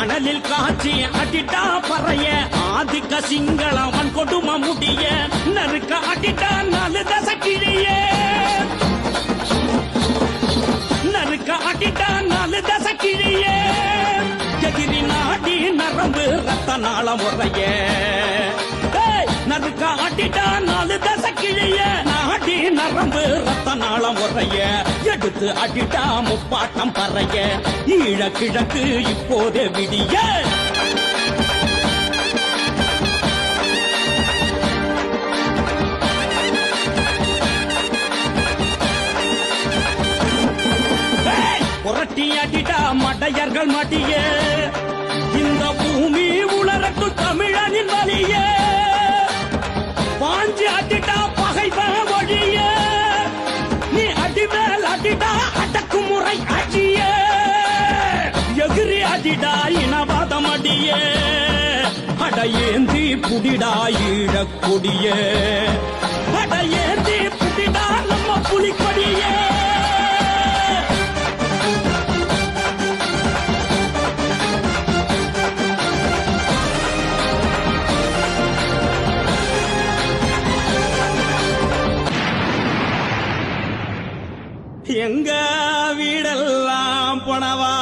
அனலில் காட்சி அடிட்டா பறைய. ஆதிக்க சிங்களம் அவன் கொடும முடிய. நறுக்க அடிட்டா நாலு தசை கிழியே. நறுக்க அடிட்டா நாலு தசை கிழியே. எதிரி நாடி நரம்பு ரத்த நாள முறைய நறுக்க அடிட்டா நாலு தசை கிழிய. நாடி நரம்பு ரத்த நாள முறைய எடுத்து அடிட்டா முப்பாட்டம் பறைய. ஈழ கிழக்கு இப்போதே விடிய. புரட்டி அடிட்டா மடையர்கள் மடிய. இந்த பூமி உலரட்டு தமிழனின் வழியே. பாஞ்சு அடி எகிரி அடிடா இனவாதம் அடிய அடையேந்தி புடிடா ஈழக் கொடிய அடையேந்தி புடிடா நம்ம புலிக்கொடியே. எங்க வீடெல்லாம் போனவா?